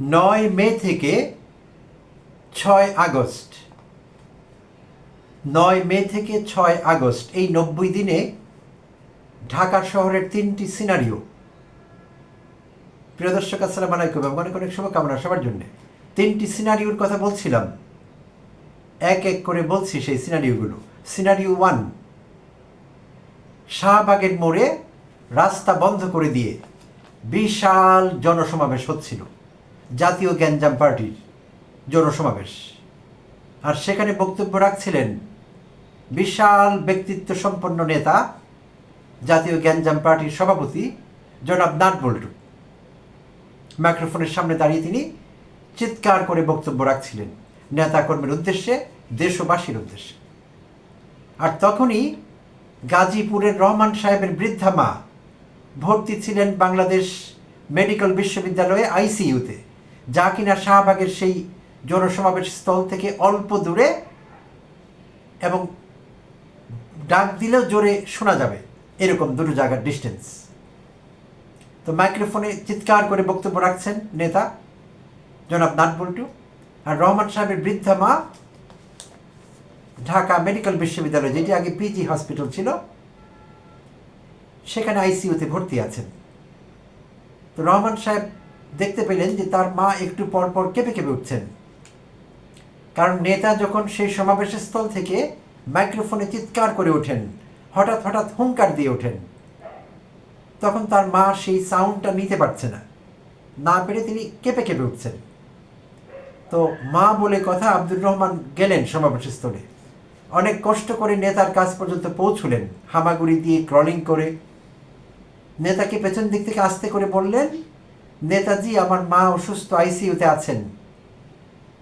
নয় মে থেকে ছয় আগস্ট। নয় মে থেকে ছয় আগস্ট, এই নব্বই দিনে ঢাকা শহরের তিনটি সিনারিও। প্রিয় দর্শক, আসসালাম আলাইকুম। এবং অনেক অনেক শুভকামনা সবার জন্য। তিনটি সিনারিওর কথা বলছিলাম। এক এক করে বলছি সেই সিনারিওগুলো। সিনারিও ওয়ান, শাহবাগের মোড়ে রাস্তা বন্ধ করে দিয়ে বিশাল জনসমাবেশ হচ্ছিল। জাতীয় গ্যাঞ্জাম পার্টির জনসমাবেশ আর সেখানে বক্তব্য রাখছিলেন বিশাল ব্যক্তিত্ব সম্পন্ন নেতা, জাতীয় গ্যাঞ্জাম পার্টির সভাপতি জনাব নাট বল্টু। মাইক্রোফোনের সামনে দাঁড়িয়ে তিনি চিৎকার করে বক্তব্য রাখছিলেন নেতাকর্মীর উদ্দেশ্যে, দেশবাসীর উদ্দেশ্যে। আর তখনই গাজীপুরের রহমান সাহেবের বৃদ্ধা মা ভর্তি ছিলেন বাংলাদেশ মেডিকেল বিশ্ববিদ্যালয়ে আইসিইউতে। যা কিনা শাহবাগের সেই জনসমাবেশ স্থল থেকে অল্প দূরে এবং ডাক দিলেও জোরে শোনা যাবে। এরকম দুটো জায়গার ডিস্টেন্স তো মাইক্রোফোনে চিৎকার করে বক্তব্য রাখছেন নেতা জনাব নাট বল্টু আর রহমান সাহেবের বৃদ্ধা মা ঢাকা মেডিকেল বিশ্ববিদ্যালয়, যেটি আগে পিজি হসপিটাল ছিল, সেখানে আইসিইউতে ভর্তি আছেন। তো রহমান সাহেব দেখতে পেলেন যে তার মা একটু পর পর কেঁপে কেঁপে উঠছেন। কারণ নেতা যখন সেই সমাবেশের স্থল থেকে মাইক্রোফোনে চিৎকার করে ওঠেন, হঠাৎ হঠাৎ হুঙ্কার দিয়ে ওঠেন, তখন তার মা সেই সাউন্ডটা নিতে পারছে না। না পেরে তিনি কেঁপে কেঁপে উঠছেন। তো মা বলে কথা আব্দুর রহমান গেলেন সমাবেশের স্থলে অনেক কষ্ট করে নেতার কাজ পর্যন্ত পৌঁছলেন। হামাগুড়ি দিয়ে ক্রলিং করে নেতাকে পেছন দিক থেকে আস্তে করে বললেন নেতাজি, আমার মা অসুস্থ আইসিইউতে আছেন।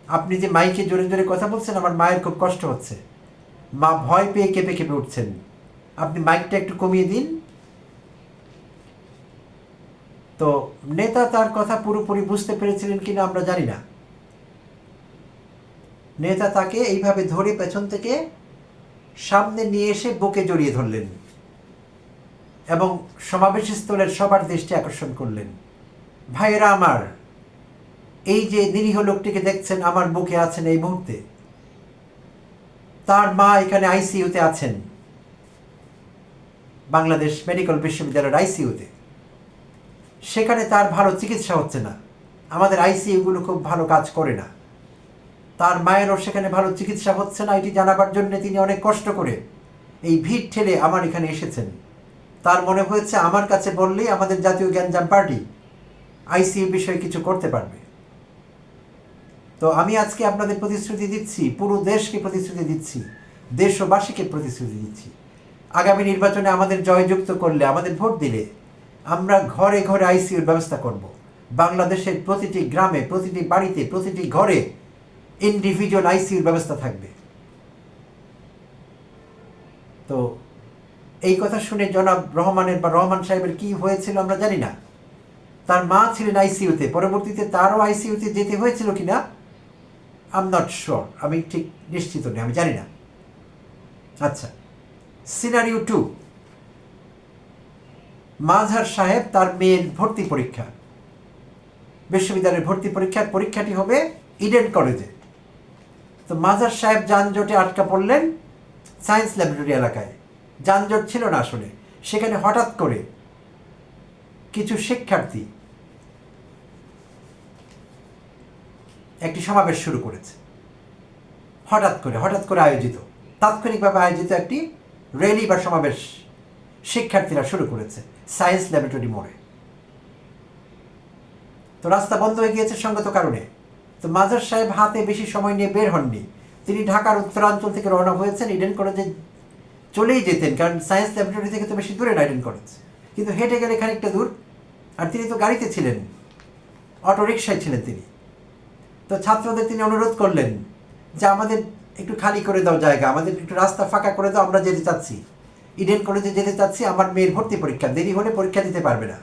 আপনি যে মাইকে জোরে জোরে কথা বলছেন, আমার মায়ের খুব কষ্ট হচ্ছে। মা ভয় পেয়ে কেঁপে কেঁপে উঠছেন। আপনি মাইকটা একটু কমিয়ে দিন। তো নেতা তার কথা পুরোপুরি বুঝতে পেরেছিলেন কিনা আমরা জানি না। নেতা তাকে এইভাবে ধরে পেছন থেকে সামনে নিয়ে এসে বুকে জড়িয়ে ধরলেন এবং সমাবেশ স্থলের সবার দৃষ্টি আকর্ষণ করলেন। ভাইয়েরা আমার, এই যে নিরীহ লোকটিকে দেখছেন, আমার বুকে আছেন এই মুহূর্তে। তার মা এখানে আইসিইউতে আছেন। বাংলাদেশ মেডিকেল বিশ্ববিদ্যালয়ের আইসিইউতে। সেখানে তার ভালো চিকিৎসা হচ্ছে না। আমাদের আইসিইউগুলো খুব ভালো কাজ করে না। তার মায়েরও সেখানে ভালো চিকিৎসা হচ্ছে না, এটি জানাবার জন্য তিনি অনেক কষ্ট করে এই ভিড় ঠেলে আমার এখানে এসেছেন। তার মনে হয়েছে, আমার কাছে বললেই আমাদের জাতীয় গ্যাঞ্জাম পার্টি আইসিইউ বিষয়ে কিছু করতে পারবে। তো আমি আজকে আপনাদের প্রতিশ্রুতি দিচ্ছি, পুরো দেশকে প্রতিশ্রুতি দিচ্ছি, দেশবাসীকে প্রতিশ্রুতি দিচ্ছি। আগামী নির্বাচনে আমাদের জয়যুক্ত করলে, আমাদের ভোট দিলে আমরা ঘরে ঘরে আইসিইউর ব্যবস্থা করব। বাংলাদেশের প্রতিটি গ্রামে, প্রতিটি বাড়িতে, প্রতিটি ঘরে ইন্ডিভিজুয়াল আইসিইউর ব্যবস্থা থাকবে। তো এই কথা শুনে জনাব রহমানের বা রহমান সাহেবের কি হয়েছিল আমরা জানি না। তার মা ছিলেন আইসিইউতে। পরবর্তীতে তারও আইসিইউতে যেতে হয়েছিল কি কিনা আম নট শিওর আমি ঠিক নিশ্চিত নই, আমি জানি না। আচ্ছা সিনারিও টু মাঝহার সাহেব তার মেয়ের ভর্তি পরীক্ষা। বিশ্ববিদ্যালয়ের ভর্তি পরীক্ষার পরীক্ষাটি হবে ইডেন কলেজে তো মাজার সাহেব যানজটে আটকা পড়লেন সায়েন্স ল্যাবরেটরি এলাকায়। যানজট ছিল না আসলে। সেখানে হঠাৎ করে কিছু শিক্ষার্থী একটি সমাবেশ শুরু করেছে। হঠাৎ করে হঠাৎ করে আয়োজিত, তাৎক্ষণিকভাবে আয়োজিত একটি র্যালি বা সমাবেশ শিক্ষার্থীরা শুরু করেছে সায়েন্স ল্যাবরেটরি মোড়ে। তো রাস্তা বন্ধ হয়ে গিয়েছে সঙ্গত কারণে। তো মাজার সাহেব হাতে বেশি সময় নিয়ে বের হননি। তিনি ঢাকার উত্তরাঞ্চল থেকে রওনা হয়েছেন ইডেন কলেজে চলেই যেতেন, কারণ সায়েন্স ল্যাবরেটরি থেকে তো বেশি দূরে না ইডেন কলেজ কিন্তু হেঁটে গেলে খানিকটা দূর। আর তিনি তো গাড়িতে ছিলেন অটো রিক্সায় ছিলেন তিনি। তো ছাত্রদের তিনি অনুরোধ করলেন যে আমাদের একটু খালি করে দাও জায়গা, আমাদের একটু রাস্তা ফাঁকা করে দাও, আমরা যেতে চাচ্ছি। ইডেন কলেজে যেতে চাচ্ছি, আমার মেয়ের ভর্তি পরীক্ষা, দেরি হলে পরীক্ষা দিতে পারবে না।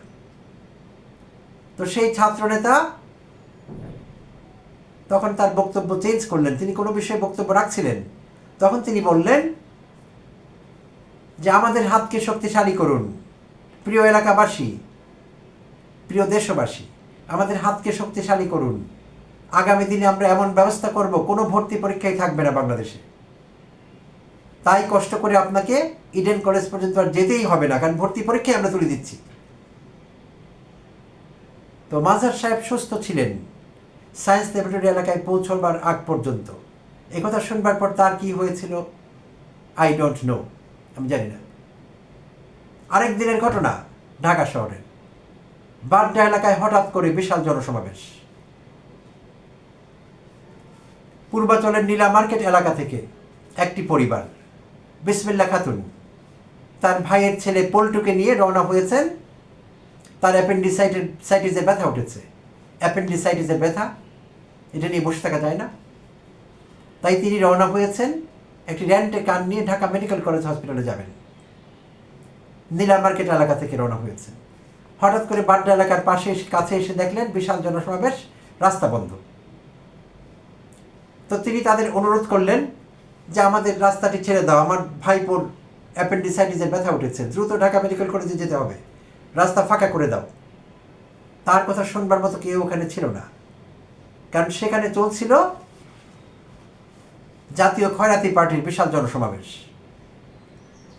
তো সেই ছাত্রনেতা তখন তার বক্তব্য চেঞ্জ করলেন। তিনি কোনো বিষয়ে বক্তব্য রাখছিলেন। তখন তিনি বললেন যে, আমাদের হাতকে শক্তিশালী করুন, প্রিয় এলাকাবাসী, প্রিয় দেশবাসী, আমাদের হাতকে শক্তিশালী করুন। আগামী দিনে আমরা এমন ব্যবস্থা করব, কোনো ভর্তি পরীক্ষাই থাকবে না বাংলাদেশে। তাই কষ্ট করে আপনাকে ইডেন কলেজ পর্যন্ত আর যেতেই হবে না, কারণ ভর্তি পরীক্ষায় আমরা তুলে দিচ্ছি। তো মাজার সাহেব সুস্থ ছিলেন। সায়েন্স ল্যাবরেটরি এলাকায় পৌঁছবার আগ পর্যন্ত। একথা শুনবার পর তার কি হয়েছিল? আই ডোন্ট নো আমি জানি না। আরেক দিনের ঘটনা ঢাকা শহরের বাড্ডা এলাকায় হঠাৎ করে বিশাল জনসমাবেশ। পূর্বাচলের নীলা মার্কেট এলাকা থেকে একটি পরিবার। বিসমিল্লা খাতুন। তার ভাইয়ের ছেলে পল্টুকে নিয়ে রওনা হয়েছেন। তার অ্যাপেন্ডিসাইটের সাইটিসে ব্যথা উঠেছে। অ্যাপেন্ডিসাইটিসের ব্যথা, এটা নিয়ে বসে থাকা যায় না। তাই তিনি রওনা হয়েছেন একটি র্যান্টে কান নিয়ে ঢাকা মেডিকেল কলেজ হসপিটালে যাবেন। নীলা মার্কেট এলাকা থেকে রওনা হয়েছেন। হঠাৎ করে বাড্ডা এলাকার পাশে এসে কাছে এসে দেখলেন বিশাল জনসমাবেশ, রাস্তা বন্ধ। তো তিনি তাদের অনুরোধ করলেন যে আমাদের রাস্তাটি ছেড়ে দাও। আমার ভাইপোর অ্যাপেন্ডিসাইটিসের ব্যথা উঠেছে। দ্রুত ঢাকা মেডিকেল কলেজে যেতে হবে। রাস্তা ফাঁকা করে দাও। তার কথা শুনবার মতো কেউ ওখানে ছিল না। কারণ সেখানে চলছিল জাতীয় খয়রাতি পার্টির বিশাল জনসমাবেশ।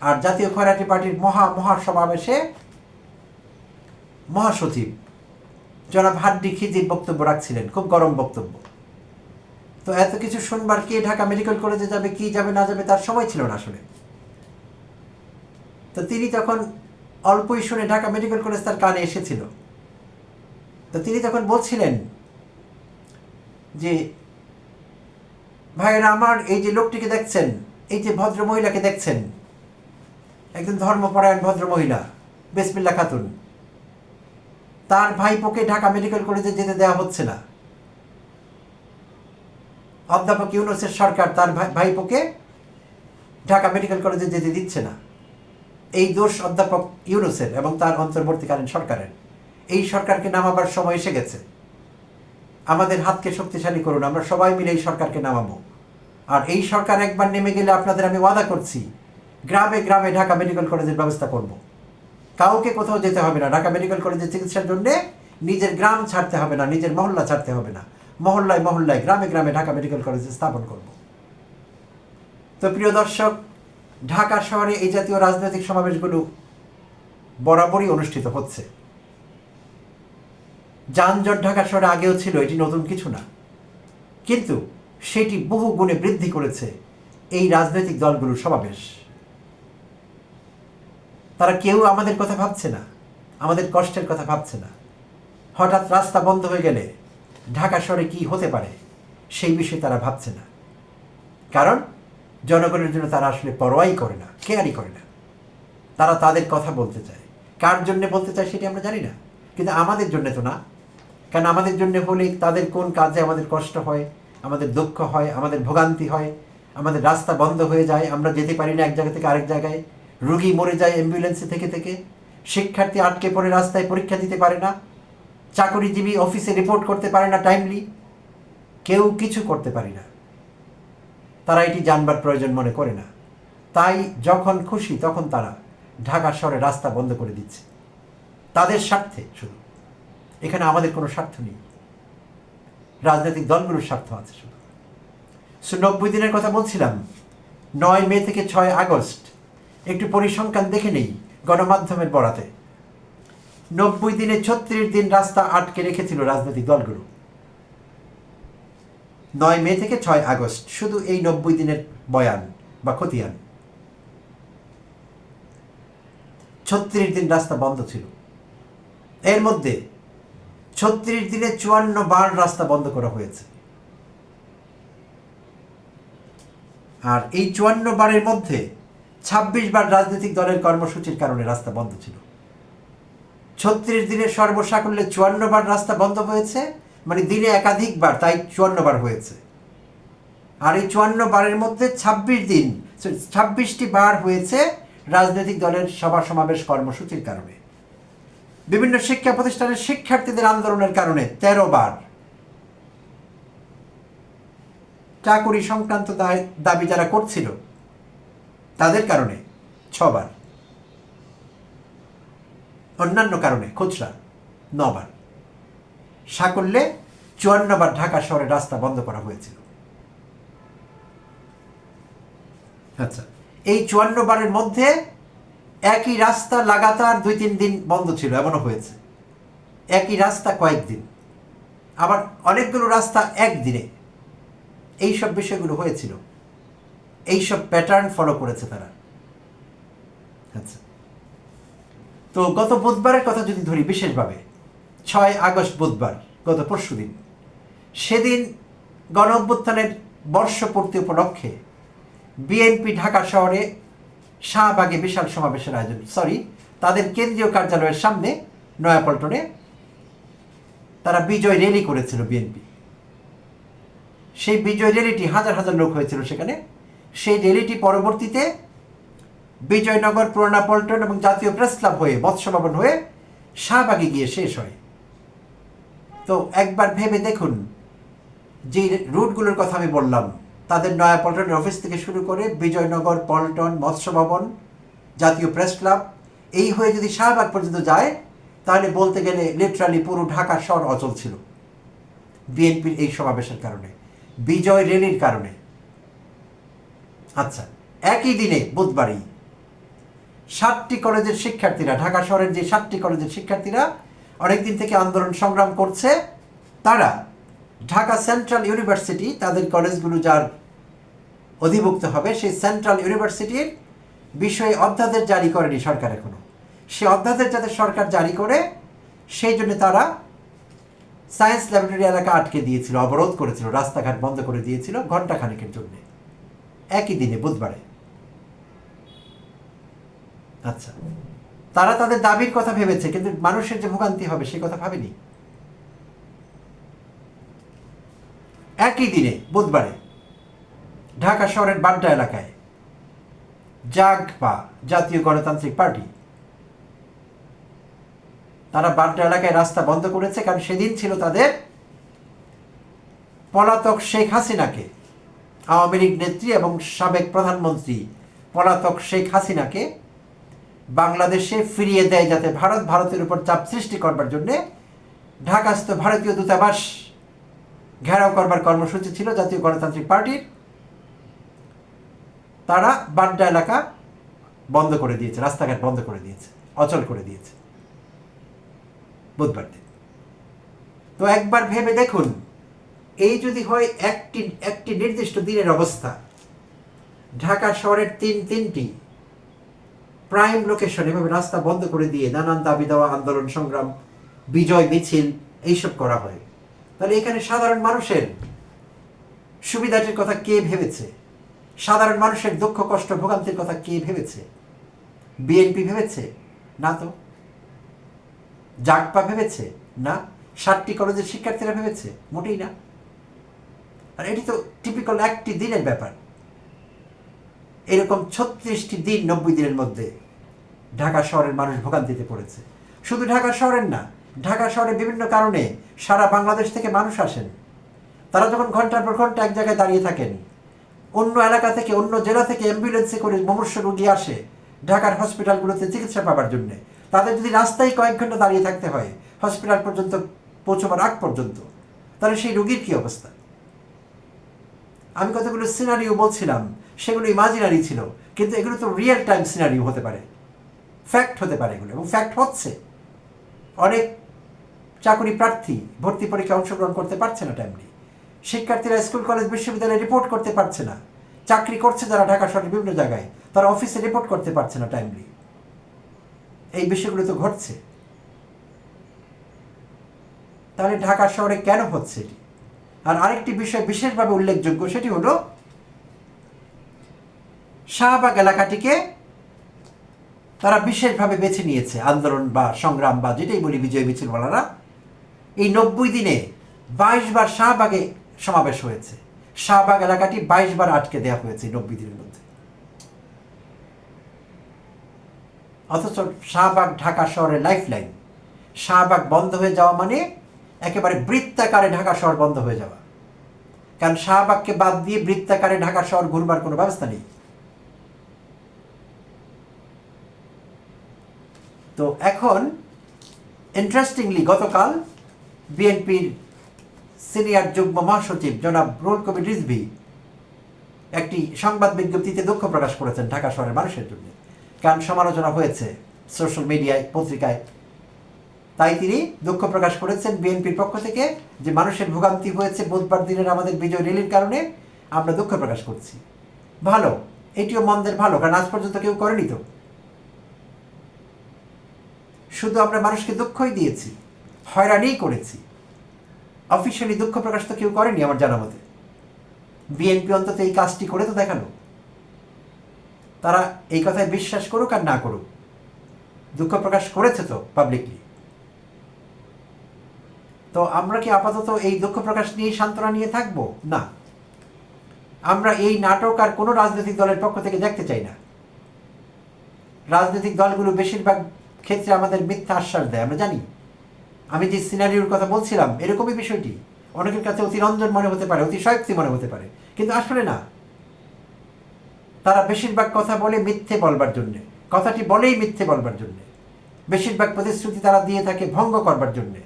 আর জাতীয় খয়রাতি পার্টির মহা মহা সমাবেশে মহাসচিব জনাব হাড্ডি খিজির বক্তব্য রাখছিলেন। খুব গরম বক্তব্য। তো এত কিছু শুনবার কে ঢাকা মেডিকেল কলেজে যাবে, কি যাবে, না যাবে, তার সময় ছিল না আসলে। তো তিনি তখন অল্পই শুনে ঢাকা মেডিকেল কলেজ তার কানে এসেছিল, তো তিনি তখন বলছিলেন যে, ভাইয়েরা, আমার এই যে লোকটিকে দেখছেন, এই যে ভদ্র মহিলাকে দেখছেন, একজন ধর্মপরায়ণ ভদ্র মহিলা বেসমিল্লা খাতুন, তার ভাইপোকে ঢাকা মেডিকেল কলেজে যেতে দেওয়া হচ্ছে না। অধ্যাপক ইউনুসের সরকার তার ভাই- ভাইপোকে ঢাকা মেডিকেল কলেজে যেতে দিচ্ছে না। এই দোষ অধ্যাপক ইউনুসের এবং তার অন্তর্বর্তীকালীন সরকারের। এই সরকারকে নামাবার সময় এসে গেছে। আমাদের হাতকে শক্তিশালী করুন, আমরা সবাই মিলে এই সরকারকে নামাবো। আর এই সরকার একবার নেমে গেলে আপনাদের আমি ওয়াদা করছি, গ্রামে গ্রামে ঢাকা মেডিকেল কলেজের ব্যবস্থা করব। কাউকে কোথাও যেতে হবে না। ঢাকা মেডিকেল কলেজের চিকিৎসার জন্য নিজের গ্রাম ছাড়তে হবে না, নিজের মহল্লা ছাড়তে হবে না। মহল্লায় মহল্লায়, গ্রামে গ্রামে ঢাকা মেডিকেল কলেজ স্থাপন করব। তো প্রিয় দর্শক, ঢাকা শহরে এই জাতীয় রাজনৈতিক সমাবেশগুলো বরাবরই অনুষ্ঠিত হচ্ছে। যানজট ঢাকা শহরে আগেও ছিল, এটি নতুন কিছু না। কিন্তু সেটি বহু গুণে বৃদ্ধি করেছে এই রাজনৈতিক দলগুলোর সমাবেশ। তারা কেউ আমাদের কথা ভাবছে না, আমাদের কষ্টের কথা ভাবছে না। হঠাৎ রাস্তা বন্ধ হয়ে গেলে ঢাকা শহরে কি হতে পারে, সেই বিষয়ে তারা ভাবছে না। কারণ, জনগণের জন্য তারা আসলে পরোয়াই করে না, কেয়ারই করে না। তারা তাদের কথা বলতে চায়। কার জন্য বলতে চায় সেটি আমরা জানি না। কিন্তু আমাদের জন্য তো না। কারণ আমাদের জন্য হলে তাদের কোন কাজে আমাদের কষ্ট হয়, আমাদের দুঃখ হয়, আমাদের ভোগান্তি হয়, আমাদের রাস্তা বন্ধ হয়ে যায়, আমরা যেতে পারি না এক জায়গা থেকে আরেক জায়গায়, রুগী মরে যায় অ্যাম্বুলেন্সে থেকে থেকে, শিক্ষার্থী আটকে পড়ে রাস্তায় পরীক্ষা দিতে পারে না চাকরিজীবী অফিসে রিপোর্ট করতে পারে না টাইমলি কেউ কিছু করতে পারি না। তারা এটি জানবার প্রয়োজন মনে করে না। তাই যখন খুশি তখন তারা ঢাকা শহরে রাস্তা বন্ধ করে দিচ্ছে। তাদের স্বার্থে শুধু। এখানে আমাদের কোনো স্বার্থ নেই। রাজনৈতিক দলগুলোর স্বার্থ আছে শুধু। নব্বই দিনের কথা বলছিলাম। নয় মে থেকে ছয় আগস্ট। একটু পরিসংখ্যান দেখে নেই গণমাধ্যমের বরাতে। নব্বই দিনে ছত্রিশ দিন রাস্তা আটকে রেখেছিল রাজনৈতিক দলগুলো। নয় মে থেকে ছয় আগস্ট, শুধু এই নব্বই দিনের বয়ান বা খতিয়ান। ছত্রিশ দিন রাস্তা বন্ধ ছিল। এর মধ্যে ছত্রিশ দিনে চুয়ান্ন বার রাস্তা বন্ধ করা হয়েছে। আর এই চুয়ান্ন বারের মধ্যে ছাব্বিশ বার রাজনৈতিক দলের কর্মসূচির কারণে রাস্তা বন্ধ ছিল। ছত্রিশ দিনের সর্বসাকুল্যে চুয়ান্ন বার রাস্তা বন্ধ হয়েছে মানে দিনে একাধিকবার তাই চুয়ান্ন বার হয়েছে। আর এই চুয়ান্ন বারের মধ্যে ছাব্বিশ দিন ছাব্বিশটি বার হয়েছে রাজনৈতিক দলের সভা সমাবেশ কর্মসূচির কারণে। বিভিন্ন শিক্ষা প্রতিষ্ঠানের শিক্ষার্থীদের আন্দোলনের কারণে তেরো বার। চাকুরি সংক্রান্ত দাবি যারা করছিল, তাদের কারণে ছবার। অন্যান্য কারণে, খুচরা নবার সাকল্যে চুয়ান্ন বার ঢাকা শহরের রাস্তা বন্ধ করা হয়েছিল। আচ্ছা এই চুয়ান্ন বারের মধ্যে একই রাস্তা লাগাতার দুই তিন দিন বন্ধ ছিল, এমনও হয়েছে। একই রাস্তা কয়েকদিন। আবার অনেকগুলো রাস্তা একদিনে। এই সব বিষয়গুলো হয়েছিল। এই সব প্যাটার্ন ফলো করেছে তারা। আচ্ছা তো গত বুধবারের কথা যদি ধরি বিশেষভাবে, ছয় আগস্ট বুধবার, গত পরশু দিন, সেদিন গণ অভ্যুত্থানের বর্ষপূর্তি উপলক্ষে বিএনপি ঢাকা শহরে শাহবাগে বিশাল সমাবেশের আয়োজন সরি তাদের কেন্দ্রীয় কার্যালয়ের সামনে নয়াপল্টনে তারা বিজয় র্যালি করেছিল বিএনপি। সেই বিজয় র্যালিটি হাজার হাজার লোক হয়েছিল সেখানে। সেই র্যালিটি পরবর্তীতে বিজয়নগর পুরোনা পল্টন এবং জাতীয় প্রেস ক্লাব হয়ে মৎস্য ভবন হয়ে শাহবাগে গিয়ে শেষ হয়। তো একবার ভেবে দেখুন, যে রুটগুলোর কথা আমি বললাম, তাদের নয়া পল্টনের অফিস থেকে শুরু করে বিজয়নগর, পল্টন, মৎস্যভবন, জাতীয় প্রেস ক্লাব, এই হয়ে যদি শাহবাগ পর্যন্ত যায়, তাহলে বলতে গেলে লিটারালি পুরো ঢাকা শহর অচল ছিল। বিএনপির এই সমাবেশের কারণে, বিজয় রেলির কারণে। আচ্ছা একই দিনে বুধবারই সাতটি কলেজের শিক্ষার্থীরা, ঢাকা শহরের যে সাতটি কলেজের শিক্ষার্থীরা অনেকদিন থেকে আন্দোলন সংগ্রাম করছে, তারা ঢাকা সেন্ট্রাল ইউনিভার্সিটি, তাদের কলেজগুলো যার অধিভুক্ত হবে, সেই সেন্ট্রাল ইউনিভার্সিটির বিষয়ে অধ্যাদেশ জারি করেনি সরকার এখনও। সে অধ্যাদেশ যাতে সরকার জারি করে, সেই জন্য তারা সায়েন্স ল্যাবরেটরি এলাকা আটকে দিয়েছিল, অবরোধ করেছিল, রাস্তাঘাট বন্ধ করে দিয়েছিল ঘণ্টা খানেকের জন্য। একই দিনে বুধবারে আচ্ছা। তারা তাদের দাবির কথা ভেবেছে, কিন্তু মানুষের যে ভোগান্তি হবে সে কথা ভাবেনি? একই দিনে, বুধবারে, ঢাকা শহরের বাড্ডা এলাকায় জাগ বা জাতীয় গণতান্ত্রিক পার্টি তারা বাড্ডা এলাকায় রাস্তা বন্ধ করেছে, কারণ সেদিন ছিল তাদের পলাতক শেখ হাসিনাকে, আওয়ামী লীগ নেত্রী এবং সাবেক প্রধানমন্ত্রী পলাতক শেখ হাসিনাকে বাংলাদেশে ফিরিয়ে দেয় যাতে ভারত, ভারতের উপর চাপ সৃষ্টি করবার জন্যে ঢাকাস্থ ভারতীয় দূতাবাস ঘেরাও করবার কর্মসূচি ছিল জাতীয় গণতান্ত্রিক পার্টির। তারা বাড্ডা এলাকা বন্ধ করে দিয়েছে, রাস্তাঘাট বন্ধ করে দিয়েছে, অচল করে দিয়েছে। বুধবার দিন। তো একবার ভেবে দেখুন, এই যদি হয় একটি একটি নির্দিষ্ট দিনের অবস্থা, ঢাকা শহরের তিন তিনটি প্রাইম লোকেশন এভাবে রাস্তা বন্ধ করে দিয়ে নানান দাবি দেওয়া, আন্দোলন, সংগ্রাম, বিজয়, মিছিল, এইসব করা হয়। তাহলে এখানে সাধারণ মানুষের সুবিধাটির কথা কে ভেবেছে? সাধারণ মানুষের দুঃখ, কষ্ট, ভোগান্তির কথা কে ভেবেছে? বিএনপি ভেবেছে? না তো। জাগপা ভেবেছে? না। সাতটি কলেজের শিক্ষার্থীরা ভেবেছে? মোটেই না। আর এটি তো টিপিক্যাল একটি দিনের ব্যাপার। এরকম ছত্রিশটি দিন নব্বই দিনের মধ্যে ঢাকা শহরের মানুষ ভোগান্তিতে পড়েছে। শুধু ঢাকা শহরের না, ঢাকা শহরে বিভিন্ন কারণে সারা বাংলাদেশ থেকে মানুষ আসেন। তারা যখন ঘণ্টার পর ঘণ্টা এক জায়গায় দাঁড়িয়ে থাকেন, অন্য এলাকা থেকে, অন্য জেলা থেকে অ্যাম্বুলেন্সে করে মুমূর্ষ রোগী আসে ঢাকার হসপিটালগুলোতে চিকিৎসা পাবার জন্যে। তাদের যদি রাস্তায় কয়েক ঘণ্টা দাঁড়িয়ে থাকতে হয়, হসপিটাল পর্যন্ত পৌঁছবার আগ পর্যন্ত, তাহলে সেই রোগীর কী অবস্থা? আমি কতগুলো সিনারিও বলছিলাম, সেগুলো ইমাজিনারি ছিল, কিন্তু এগুলো তো রিয়েল টাইম সিনারিও হতে পারে। ফ্যাক্ট হতে পারে এগুলো, এবং ফ্যাক্ট হচ্ছে। অনেক চাকরি প্রার্থী ভর্তি পরীক্ষায় অংশগ্রহণ করতে পারছে না টাইমলি শিক্ষার্থীরা স্কুল, কলেজ, বিশ্ববিদ্যালয়ে রিপোর্ট করতে পারছে না। চাকরি করছে যারা ঢাকা শহরের বিভিন্ন জায়গায়, তারা অফিসে রিপোর্ট করতে পারছে না টাইমলি এই বিষয়গুলো তো ঘটছে। তাহলে ঢাকা শহরে কেন হচ্ছে এটি? আর আরেকটি বিষয় বিশেষভাবে উল্লেখযোগ্য সেটি হলো, শাহবাগ এলাকাটিকে তারা বিশেষভাবে বেছে নিয়েছে, আন্দোলন বা সংগ্রাম বা যেটাই বলি বিজয় মিছিল মিছিলওয়ালারা। এই নব্বই দিনে বাইশ বার শাহবাগে সমাবেশ হয়েছে। শাহবাগ এলাকাটি বাইশ বার আটকে দেওয়া হয়েছে নব্বই দিনের মধ্যে। অথচ শাহবাগ ঢাকা শহরের লাইফ লাইন শাহবাগ বন্ধ হয়ে যাওয়া মানে একেবারে বৃত্তাকারে ঢাকা শহর বন্ধ হয়ে যাওয়া। কারণ শাহবাগকে বাদ দিয়ে বৃত্তাকারে ঢাকা শহর ঘুরবার কোনো ব্যবস্থা নেই। তো এখন ইন্টারেস্টিংলি গতকাল বিএনপির সিনিয়র যুগ্ম মহাসচিব জনাব রুল কবির রিজভি একটি সংবাদ বিজ্ঞপ্তিতে দুঃখ প্রকাশ করেছেন ঢাকা শহরের মানুষের জন্য। কারণ সমালোচনা হয়েছে সোশ্যাল মিডিয়ায়, পত্রিকায়। তাই তিনি দুঃখ প্রকাশ করেছেন বিএনপির পক্ষ থেকে যে মানুষের ভোগান্তি হয়েছে বুধবার দিনের আমাদের বিজয় র্যালির কারণে, আমরা দুঃখ প্রকাশ করছি। ভালো, এটিও মন্দের ভালো, কারণ আজ পর্যন্ত কেউ করেনি তো। শুধু আমরা মানুষকে দুঃখই দিয়েছি, হয়রানিই করেছি। অফিসিয়ালি দুঃখ প্রকাশ তো কেউ করেনি আমার জানা মতে। বিএনপি অন্তত এই কাজটি করে তো দেখাল। তারা এই কথায় বিশ্বাস করুক আর না করুক। দুঃখ প্রকাশ করেছে তো পাবলিকলি তো আমরা কি আপাতত এই দুঃখ প্রকাশ নিয়ে সান্ত্বনা নিয়ে থাকব? না। আমরা এই নাটক আর কোনো রাজনৈতিক দলের পক্ষ থেকে দেখতে চাই না। রাজনৈতিক দলগুলো বেশিরভাগ ক্ষেত্রে আমাদের মিথ্যা আশ্বাস দেয়, আমরা জানি। আমি যে সিনারিওর কথা বলছিলাম, এরকমই বিষয়টি। অনেকের কাছে অতি রঞ্জন মনে হতে পারে, অতি শয়ক্তি মনে হতে পারে, কিন্তু আসলে না। তারা বেশিরভাগ কথা বলে মিথ্যে বলবার জন্যে, কথাটি বলেই মিথ্যে বলবার জন্যে। বেশিরভাগ প্রতিশ্রুতি তারা দিয়ে থাকে ভঙ্গ করবার জন্যে।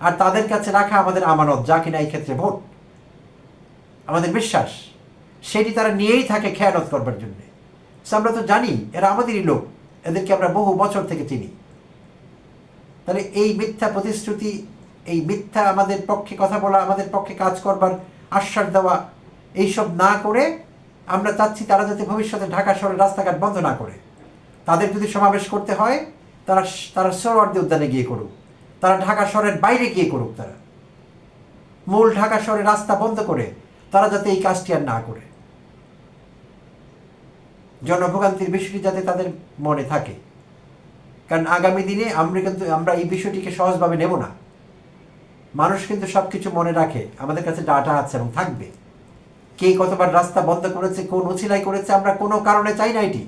আর তাদের কাছে রাখা আমাদের আমানত, যা কিনা এই ক্ষেত্রে ভোট। আমাদের বিশ্বাস, সেটি তারা নিয়েই থাকে খেয়ালত করবার জন্যে। আমরা তো জানি, এরা আমাদেরই লোক, এদেরকে আমরা বহু বছর থেকে চিনি। তাহলে এই মিথ্যা প্রতিশ্রুতি, এই মিথ্যা আমাদের পক্ষে কথা বলা, আমাদের পক্ষে কাজ করবার আশ্বাস দেওয়া, এইসব না করে আমরা চাচ্ছি তারা যাতে ভবিষ্যতে ঢাকা শহরের রাস্তাঘাট বন্ধ না করে। তাদের যদি সমাবেশ করতে হয়, তারা তারা সোহরাওয়ার্দী উদ্যানে গিয়ে করুক। তারা ঢাকা শহরের বাইরে গিয়ে করুক তারা। মূল ঢাকা শহরে রাস্তা বন্ধ করে তারা যাতে এই কাজটি আর না করে। জনভোগান্তির বিষয়টি যাতে তাদের মনে থাকে। কারণ আগামী দিনে আমরা কিন্তু, আমরা এই বিষয়টিকে সহজভাবে নেব না। মানুষ কিন্তু সব কিছু মনে রাখে, আমাদের কাছে ডাটা আছে এবং থাকবে। কে কতবার রাস্তা বন্ধ করেছে, কোন উছিলাই করেছে, আমরা কোনো কারণে চাই না এটি।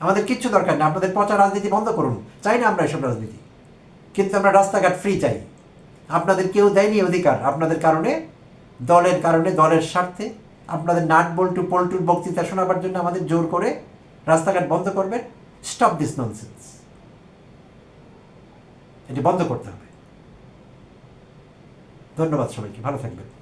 আমাদের কিচ্ছু দরকার নেই আপনাদের পচা রাজনীতি বন্ধ করুন, চাই না আমরা এসব রাজনীতি। কিন্তু আমরা রাস্তাঘাট ফ্রি চাই। আপনাদের কেউ দেয়নি অধিকার। আপনাদের কারণে, দলের কারণে, দলের স্বার্থে, আপনাদের নাট বল্টু পল্টুর বক্তৃতা শোনাবার জন্য আমাদের জোর করে রাস্তাঘাট বন্ধ করবেন। স্টপ দিস ননসেন্স এটি বন্ধ করতে হবে। ধন্যবাদ সবাইকে। ভালো থাকবেন।